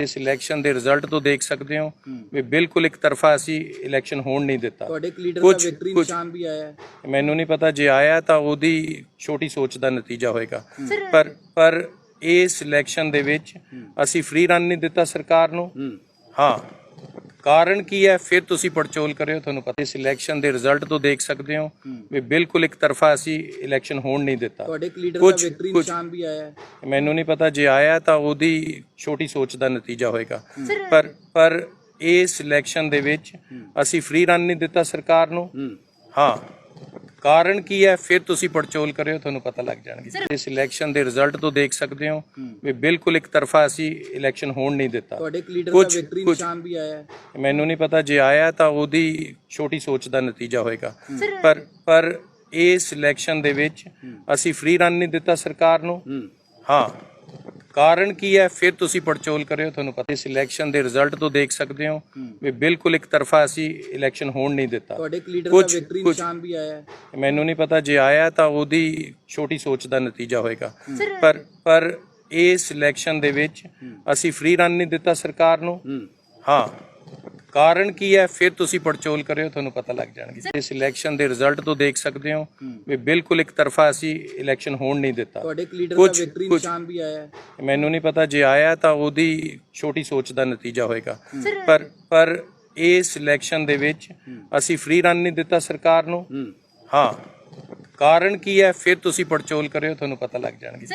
ਇਸ ਇਲੈਕਸ਼ਨ ਦੇ ਰਿਜ਼ਲਟ ਤੋਂ ਦੇਖ ਸਕਦੇ ਹੋ ਵੀ ਬਿਲਕੁਲ ਇੱਕ ਤਰਫਾ ਅਸੀਂ ਇਲੈਕਸ਼ਨ ਹੋਣ ਨਹੀਂ ਦਿੱਤਾ। ਤੁਹਾਡੇ ਲੀਡਰ ਦਾ ਵਿਕਟਰੀ ਨਿਸ਼ਾਨ ਵੀ ਆਇਆ। ਹੈ ਮੈਨੂੰ ਨਹੀਂ ਪਤਾ ਜੇ ਆਇਆ ਤਾਂ ਉਹਦੀ ਛੋਟੀ ਸੋਚ ਦਾ ਨਤੀਜਾ ਹੋਏਗਾ। ਪਰ ਪਰ ਇਸ ਇਲੈਕਸ਼ਨ ਦੇ ਵਿੱਚ ਅਸੀਂ ਫ੍ਰੀ ਰਨ ਨਹੀਂ ਦਿੱਤਾ ਸਰਕਾਰ ਨੂੰ। ਹਾਂ। ਕਾਰਨ ਕੀ ਹੈ? ਫਿਰ ਤੁਸੀਂ ਪੜਚੋਲ ਕਰਿਓ ਤੁਹਾਨੂੰ ਪਤਾ ਇਸ ਇਲੈਕਸ਼ਨ ਦੇ ਰਿਜ਼ਲਟ ਤੋਂ ਦੇਖ ਸਕਦੇ ਹੋ ਵੀ ਬਿਲਕੁਲ ਇੱਕ ਤਰਫਾ ਅਸੀਂ ਇਲੈਕਸ਼ਨ ਹੋਣ ਨਹੀਂ ਦਿੱਤਾ। ਤੁਹਾਡੇ ਲੀਡਰ ਦਾ ਕੁਛ- ਵਿਕਟਰੀ ਕੁਛ- ਨਿਸ਼ਾਨ ਵੀ ਆਇਆ ਹੈ। ਮੈਨੂੰ ਨਹੀਂ ਪਤਾ ਜੇ ਆਇਆ ਤਾਂ ਉਹਦੀ ਛੋਟੀ ਸੋਚ ਦਾ ਨਤੀਜਾ ਹੋਏਗਾ। ਪਰ ਪਰ ਇਸ ਇਲੈਕਸ਼ਨ ਦੇ ਵਿੱਚ ਅਸੀਂ ਫ੍ਰੀ ਰਨ ਨਹੀਂ ਦਿੱਤਾ ਸਰਕਾਰ ਨੂੰ। ਹਾਂ। ਕਾਰਨ ਕੀ ਹੈ? ਫਿਰ ਤੁਸੀਂ ਪੜਚੋਲ ਕਰਿਓ ਤੁਹਾਨੂੰ ਪਤਾ ਲੱਗ ਜਾਣਗੇ। ਇਸ ਇਲੈਕਸ਼ਨ ਦੇ ਰਿਜ਼ਲਟ ਤੋਂ ਦੇਖ ਸਕਦੇ ਹੋ ਵੀ ਬਿਲਕੁਲ ਇੱਕ ਤਰਫਾ ਅਸੀਂ ਇਲੈਕਸ਼ਨ ਹੋਣ ਨਹੀਂ ਦਿੱਤਾ। ਤੁਹਾਡੇ ਲੀਡਰ ਦਾ ਵਿਕਟਰੀ ਨਿਸ਼ਾਨ ਵੀ ਆਇਆ ਹੈ। ਮੈਨੂੰ ਨਹੀਂ ਪਤਾ ਜੇ ਆਇਆ ਤਾਂ ਉਹਦੀ ਛੋਟੀ ਸੋਚ ਦਾ ਨਤੀਜਾ ਹੋਏਗਾ। ਪਰ ਪਰ ਇਸ ਇਲੈਕਸ਼ਨ ਦੇ ਵਿੱਚ ਅਸੀਂ ਫ੍ਰੀ ਰਨ ਨਹੀਂ ਦਿੱਤਾ ਸਰਕਾਰ ਨੂੰ। ਹਾਂ। ਕਾਰਨ ਕੀ ਹੈ? ਫਿਰ ਤੁਸੀਂ ਪੜਚੋਲ ਕਰਿਓ ਤੁਹਾਨੂੰ ਪਤਾ ਇਸ ਇਲੈਕਸ਼ਨ ਦੇ ਰਿਜ਼ਲਟ ਤੋਂ ਦੇਖ ਸਕਦੇ ਹੋ ਵੀ ਬਿਲਕੁਲ ਇੱਕ ਤਰਫਾ ਅਸੀਂ ਇਲੈਕਸ਼ਨ ਹੋਣ ਨਹੀਂ ਦਿੱਤਾ। ਤੁਹਾਡੇ ਲੀਡਰ ਦਾ ਵਿਕਟਰੀ ਨਿਸ਼ਾਨ ਵੀ ਆਇਆ। ਹੈ ਮੈਨੂੰ ਨਹੀਂ ਪਤਾ ਜੇ ਆਇਆ ਤਾਂ ਉਹਦੀ ਛੋਟੀ ਸੋਚ ਦਾ ਨਤੀਜਾ ਹੋਏਗਾ। ਪਰ ਪਰ ਇਸ ਇਲੈਕਸ਼ਨ ਦੇ ਵਿੱਚ ਅਸੀਂ ਫ੍ਰੀ ਰਨ ਨਹੀਂ ਦਿੱਤਾ ਸਰਕਾਰ ਨੂੰ। ਹਾਂ। ਕਾਰਨ ਕੀ ਹੈ? ਫਿਰ ਤੁਸੀਂ ਪੜਚੋਲ ਕਰਿਓ ਤੁਹਾਨੂੰ ਪਤਾ ਲੱਗ ਜਾਣਗੇ। ਇਸ ਇਲੈਕਸ਼ਨ ਦੇ ਰਿਜ਼ਲਟ ਤੋਂ ਦੇਖ ਸਕਦੇ ਹੋ ਵੀ ਬਿਲਕੁਲ ਇੱਕ ਤਰਫਾ ਅਸੀਂ ਇਲੈਕਸ਼ਨ ਹੋਣ ਨਹੀਂ ਦਿੱਤਾ। ਤੁਹਾਡੇ ਇੱਕ ਲੀਡਰ ਦਾ ਕੁਛ- ਵਿਕਟਰੀ ਕੁਛ- ਨਿਸ਼ਾਨ ਵੀ ਆਇਆ ਹੈ। ਮੈਨੂੰ ਨਹੀਂ ਪਤਾ ਜੇ ਆਇਆ ਤਾਂ ਉਹਦੀ ਛੋਟੀ ਸੋਚ ਦਾ ਨਤੀਜਾ ਹੋਏਗਾ। ਪਰ ਪਰ ਇਸ ਇਲੈਕਸ਼ਨ ਦੇ ਵਿੱਚ ਅਸੀਂ ਫ੍ਰੀ ਰਨ ਨਹੀਂ ਦਿੱਤਾ ਸਰਕਾਰ ਨੂੰ। ਹੂੰ। ਹਾਂ। ਕਾਰਨ ਕੀ ਹੈ? ਫਿਰ ਤੁਸੀਂ ਪੜਚੋਲ ਕਰਿਓ ਤੁਹਾਨੂੰ ਪਤਾ ਲੱਗ ਜਾਣਗੇ।